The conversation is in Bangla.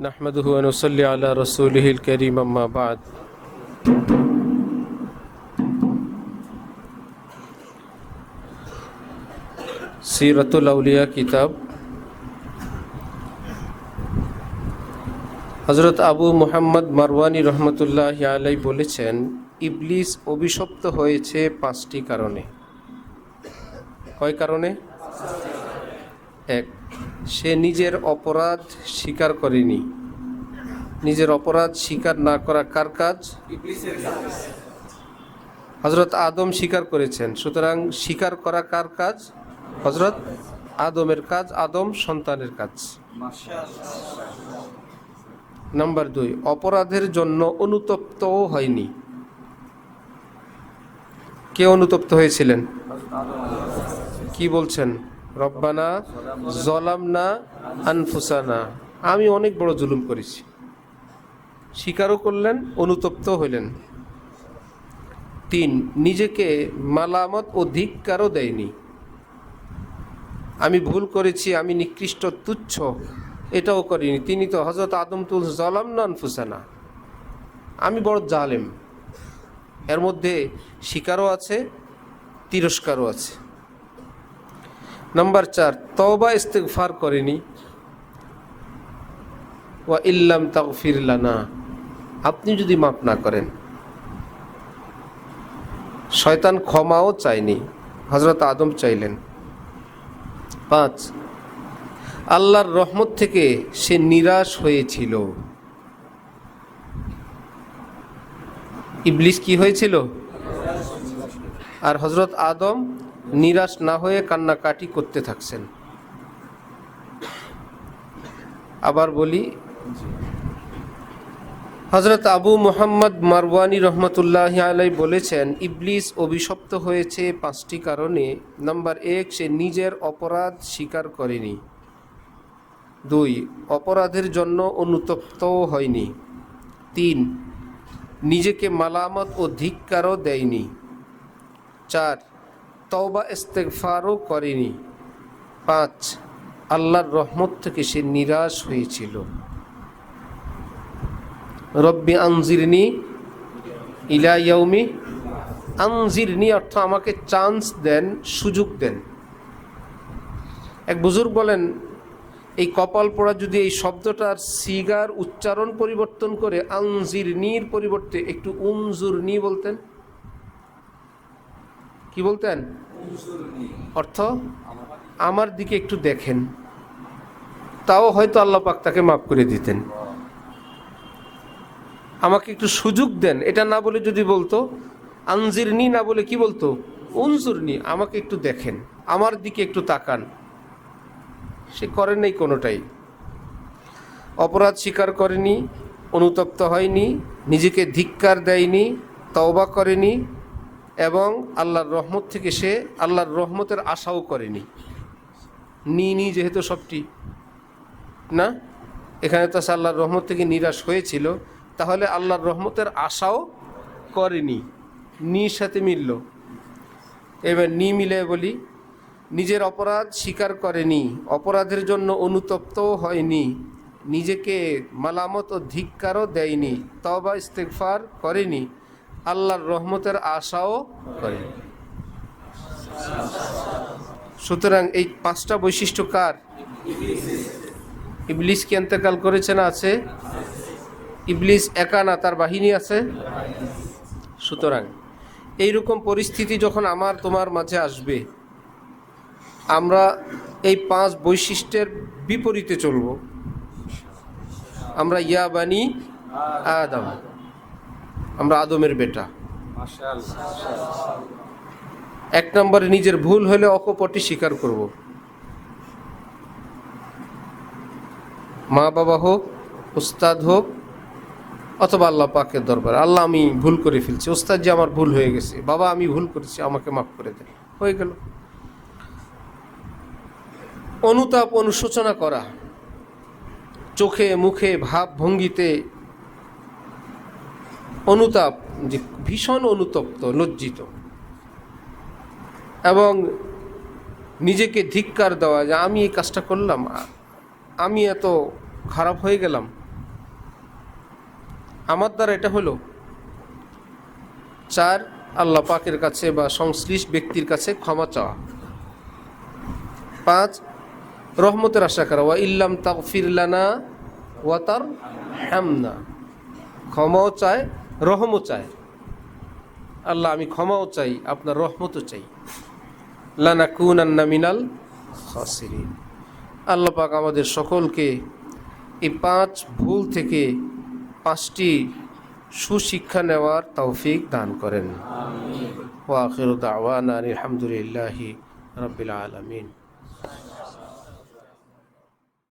نحمده ونصلي على رسوله الكريم أما بعد সিরাতুল আউলিয়া কিতাব হজরত আবু মুহাম্মদ মারওয়ানি রহমতুল্লাহ আলাই বলেছেন ইবলিস অভিশপ্ত হয়েছে পাঁচটি কারণে কয় কারণে এক সে নিজের অপরাধ স্বীকার করেনি। নিজের অপরাধ স্বীকার না করা কার কাজ? হজরত আদম স্বীকার করেছেন। সুতরাং স্বীকার করা কার কাজ? হজরত আদমের কাজ, আদম সন্তানের কাজ। নাম্বার দুই, অপরাধের জন্য অনুতপ্তও হয়নি। কে অনুতপ্ত হয়েছিলেন? কি বলছেন? রব্বানা জলামনা আনফুসানা। আমি অনেক বড় জুলুম করেছি। স্বীকারও করলেন, অনুতপ্ত হইলেন। তিন, নিজেকে মালামত ও ধিক্কারও দেয়নি। আমি ভুল করেছি, আমি নিকৃষ্ট তুচ্ছ, এটাও করিনি। তিনি তো হজরত আদম তুল জলাম নন ফুসানা আমি বড় জালেম। এর মধ্যে স্বীকারও আছে, তিরস্কারও আছে। নাম্বার চার, তওবা ইস্তেগফার করেনি। ওয়া ইল্লাম তাগফির লানা। আপনি যদি মাফ না করেন। শয়তান ক্ষমাও চায়নি। হজরত আদম চাইলেন। পাঁচ, আল্লাহর রহমত থেকে সে নিরাশ হয়েছিল। ইবলিস কি হয়েছিল? আর হজরত আদম নিরাশ না হয়ে কান্নাকাটি করতে থাকছেন। আবার বলি হজরত আবু মোহাম্মদ মারওয়ানি রহমতুল্লাহ আলাই বলেছেন, ইবলিস অভিশপ্ত হয়েছে পাঁচটি কারণে। নাম্বার এক, সে নিজের অপরাধ স্বীকার করেনি। দুই, অপরাধের জন্য অনুতপ্তও হয়নি। তিন, নিজেকে মালামত ও ধিক্কারও দেয়নি। চার তওবা ইস্তেগফারও করেনি। পাঁচ, আল্লাহর রহমত থেকে সে নিরাশ হয়েছিল। রব্বি আনজিরনি ইলা ইয়াউমি, আনজিরনি অর্থ আমাকে চান্স দেন, সুযোগ দেন। এক বুজুর্গ বলেন, এই কপাল পড়া যদি এই শব্দটার সিগার উচ্চারণ পরিবর্তন করে আনজির নির পরিবর্তে একটু উনজুর নি বলতেন। কি বলতেন? অর্থ? আমার দিকে একটু দেখেন। তাও হয়তো আল্লাহ পাক তাকে মাফ করে দিতেন। আমাকে একটু সুযোগ দেন। এটা না বলে যদি বলতো, আনজিরনি না বলে কি বলতো? উনজুরনি, আমাকে একটু দেখেন। আমার দিকে একটু তাকান। সে করেন নাই কোনোটাই। অপরাধ স্বীকার করেনি, অনুতপ্ত হয়নি, নিজেকে ধিক্কার দেয়নি, তওবা করেনি এবং আল্লাহর রহমত থেকে সে আল্লাহর রহমতের আশাও করেনি। নি নি যেহেতু সবটি, না? এখানে তো সে আল্লাহর রহমত থেকে নিরাশ হয়েছিল, তাহলে আল্লাহর রহমতের আশাও করেনি। নির সাথে মিলল। এবার নি মিলে বলি, নিজের অপরাধ স্বীকার করেনি, অপরাধের জন্য অনুতপ্তও হয়নি, নিজেকে মালামত ও ধিক্কারও দেয়নি তবা ইস্তেকফার করেনি আল্লাহর রহমতের আশাও করে। সুতরাং এই পাঁচটা বৈশিষ্ট্য কার? ইবলিস কি এন্তেকাল করেছে না আছে? ইবলিস একা না, তার বাহিনী আছে? সুতরাং এইরকম পরিস্থিতি যখন আমার, তোমার মাঝে আসবে, আমরা এই পাঁচ বৈশিষ্ট্যের বিপরীতে চলব। আমরা ইয়া বানি আদম। আমরা আদমের বেটা। এক নম্বরে নিজের ভুল হলে অকপটি স্বীকার করব। মা বাবা হোক উস্তাদ হোক অথবা আল্লাহ পাকের দরবার। আল্লাহ আমি ভুল করে ফেলছি। ওস্তাদ যে আমার ভুল হয়ে গেছে। বাবা আমি ভুল করেছি আমাকে মাফ করে দেয় হয়ে গেল। অনুতাপ অনুশোচনা করা। চোখে মুখে ভাব ভঙ্গিতে অনুতাপ, যে ভীষণ অনুতপ্ত, লজ্জিত। এবং নিজেকে ধিক্কার দেওয়া যে আমি এই কাজটা করলাম, আমি এত খারাপ হয়ে গেলাম। আমার দ্বারা এটা হলো। চার, আল্লাহ পাকের কাছে বা সংশ্লিষ্ট ব্যক্তির কাছে ক্ষমা চাওয়া। পাঁচ, রহমতের আশা করা। ওয়া ইল্লাম তাগফিরলানা ওয়া তার হ্যামনা ক্ষমাও চায় রহমও চায়। আল্লাহ, আমি ক্ষমাও চাই, আপনার রহমতও চাই। লানা কুন আন্না মিনাল আল্লাহ পাক আমাদের সকলকে এই পাঁচ ভুল থেকে পাঁচটি সুশিক্ষা নেওয়ার তৌফিক দান করেন। ওয়া আখিরু দাওয়ানা আলহামদুলিল্লাহি রাব্বিল আলামিন।